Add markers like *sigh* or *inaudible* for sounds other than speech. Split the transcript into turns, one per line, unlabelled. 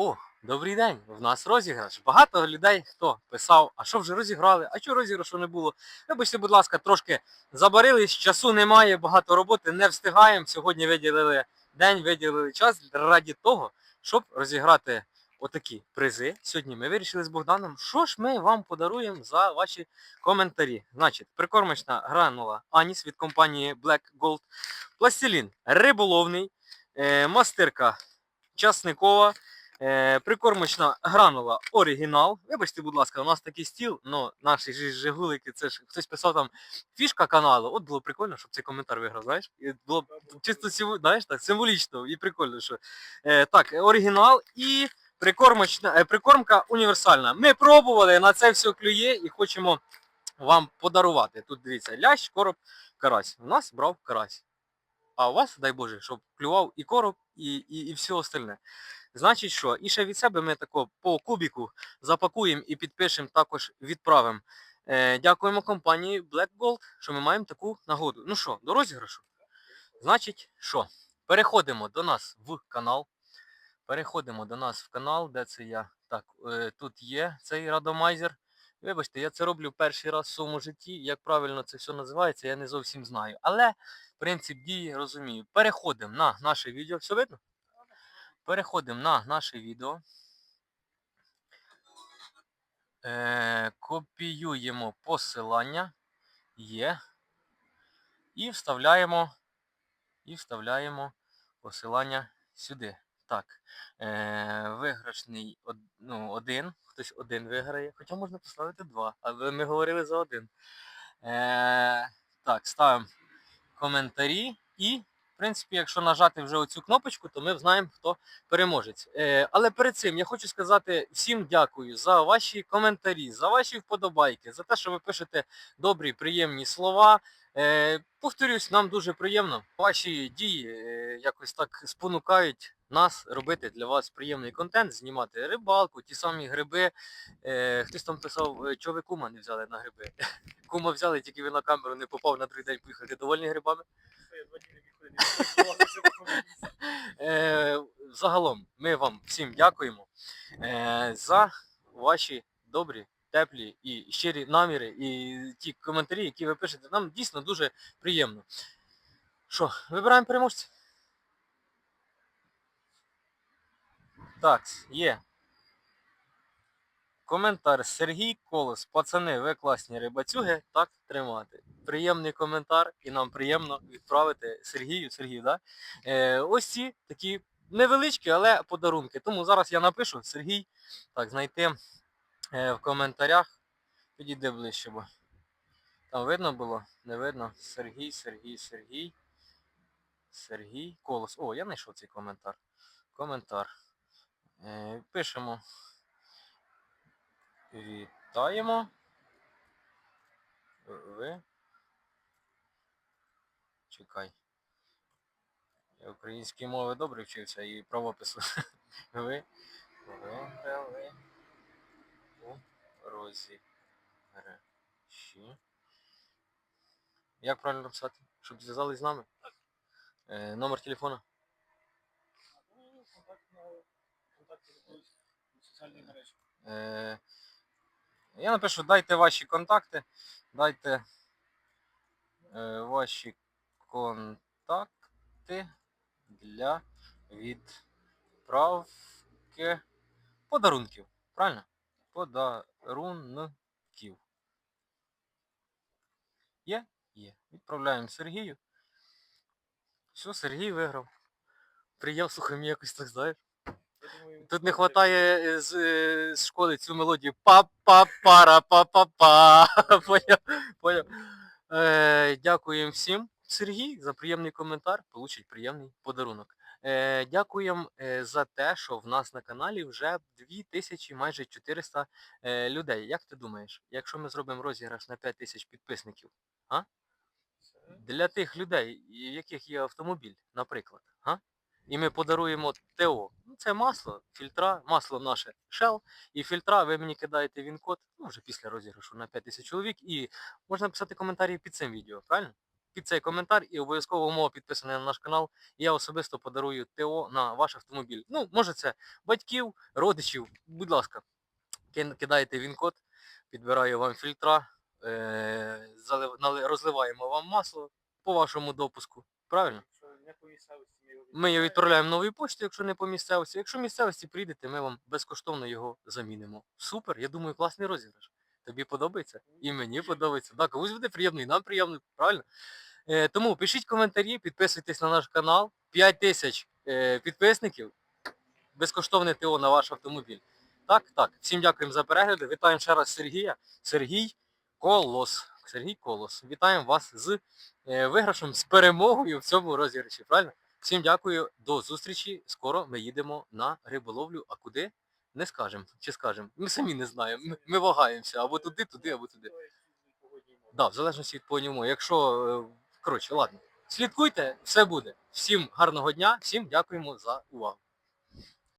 О, добрий день! В нас розіграш. Багато людей хто писав, а що вже розіграли, а чого розіграшу не було. Вибачте, будь ласка, трошки забарились, часу немає, багато роботи, не встигаємо. Сьогодні виділили день, виділили час раді того, щоб розіграти отакі призи. Сьогодні ми вирішили з Богданом, що ж ми вам подаруємо за ваші коментарі. Значить, прикормочна гранула Аніс від компанії Black Gold, пластилін риболовний, е, мастирка часникова. Е, прикормочна гранула оригінал. Вибачте, будь ласка, у нас такий стіл, але наші ж жигулики, це ж хтось писав там фішка каналу. От було прикольно, щоб цей коментар виграв, знаєш? І було б чисто знаєш, так, символічно і прикольно, що е, так, оригінал і прикормочна, е, прикормка універсальна. Ми пробували, на це все клює і хочемо вам подарувати. Тут дивіться, лящ, короб, карась. У нас брав карась. А у вас, дай Боже, щоб клював і короб, і, і, і все остальне. Значить що? І ще від себе ми тако по кубіку запакуємо і підпишемо, також відправимо. Е, дякуємо компанії Black Gold, що ми маємо таку нагоду. Ну що, до розіграшу? Значить, що? Переходимо до нас в канал. Переходимо до нас в канал, де це я. Так, е, тут є цей рандомайзер. Вибачте, я це роблю перший раз в своєму житті. Як правильно це все називається, я не зовсім знаю. Але принцип дії розумію. Переходимо на наше відео. Все видно? Переходимо на наше відео. Е, копіюємо посилання. Є. І вставляємо. І вставляємо посилання сюди. Так. Е, виграшний од, ну, один. Хтось один виграє. Хоча можна поставити два. Але ми говорили за один. Е, так, ставимо коментарі і принципі, якщо нажати вже оцю кнопочку, то ми знаємо, хто переможець. Е, але перед цим я хочу сказати всім дякую за ваші коментарі, за ваші вподобайки, за те, що ви пишете добрі, приємні слова. Е, повторюсь, нам дуже приємно. Ваші дії е, якось так спонукають нас робити для вас приємний контент, знімати рибалку, ті самі гриби. Е, хтось там писав, е, чого ви кума не взяли на гриби. *laughs* Кума взяли, тільки він на камеру не попав на другий день поїхати. Довольні грибами? *laughs* Е, загалом ми вам всім дякуємо е, за ваші добрі, теплі і щирі наміри і ті коментарі, які ви пишете. Нам дійсно дуже приємно. Що, вибираємо переможця? Так, є. Коментар Сергій Колос. Пацани, ви класні рибацюги, так тримати. Приємний коментар і нам приємно відправити Сергію. Сергію, да? Е, ось ці такі невеличкі, але подарунки. Тому зараз я напишу Сергій. Так, знайти е, в коментарях. Підійди ближче, бо там видно було? Не видно. Сергій, Сергій, Сергій. Сергій Колос. О, я знайшов цей коментар. Коментар. Е, пишемо. Вітаємо. Ви. Чекай. Я української мови добре вчився і правопису. *laughs* Ви виграли у розіграші. Як правильно написати? Щоб зв'язались з нами? Е, номер телефона. Е, я напишу, дайте ваші контакти, дайте е, ваші контакти для відправки подарунків. Правильно? Подарунків. Є? Є. Відправляємо Сергію. Все, Сергій виграв. Приєм, слухай, якось так знаєш. Тут не вистачає з, е, з школи цю мелодію па-па-пара, па-па-па. *laughs* Поняв? Поняв? Е, дякуємо всім. Сергій за приємний коментар. Получить приємний подарунок. Е, дякуємо е, за те, що в нас на каналі вже 2000, майже 400 е, людей. Як ти думаєш, якщо ми зробимо розіграш на 5000 підписників, а? Для тих людей, в яких є автомобіль, наприклад, а? І ми подаруємо ТО. Ну, це масло, фільтра, масло наше Shell, і фільтра ви мені кидаєте він код, ну вже після розіграшу на 5000 чоловік, і можна писати коментарі під цим відео, правильно? під цей коментар і обов'язково умова підписана на наш канал. Я особисто подарую ТО на ваш автомобіль. Ну, може це батьків, родичів, будь ласка, ки- кидаєте він-код, підбираю вам фільтра, е- розливаємо вам масло по вашому допуску. Правильно? Ми його відправляємо новою поштою, якщо не по місцевості. Якщо місцевості прийдете, ми вам безкоштовно його замінимо. Супер, я думаю, класний розіграш. Тобі подобається? І мені подобається. Так, комусь буде приємно, і нам приємно, правильно? Е, тому пишіть коментарі, підписуйтесь на наш канал. 5 тисяч е, підписників. Безкоштовне ТО на ваш автомобіль. Так, так. Всім дякуємо за перегляди. Вітаємо ще раз Сергія. Сергій Колос. Сергій Колос. Вітаємо вас з е, виграшем, з перемогою в цьому розіграші. Правильно? Всім дякую, до зустрічі. Скоро ми їдемо на риболовлю. А куди? Не скажемо. Чи скажемо? Ми самі не знаємо. Ми, ми вагаємося або туди, туди, або туди. Да, в залежності від погодні умови. Якщо, е, коротше, ладно. Слідкуйте, все буде. Всім гарного дня, всім дякуємо за увагу.